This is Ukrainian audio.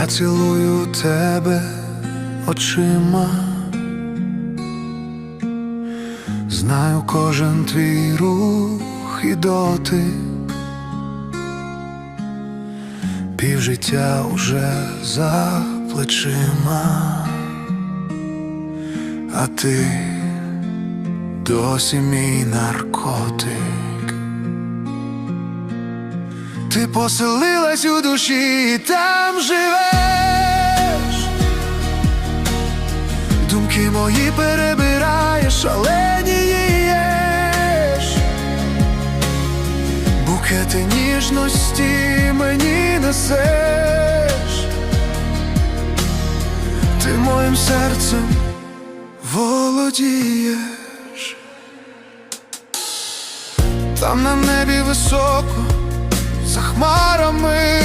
Я цілую тебе очима, знаю кожен твій рух і дотик, півжиття уже за плечима, а ти досі мій наркотик. Ти поселилась у душі і там живеш. Думки мої перебираєш, шаленієш. Букети ніжності мені несеш. Ти моїм серцем володієш. Там на небі високо за хмарами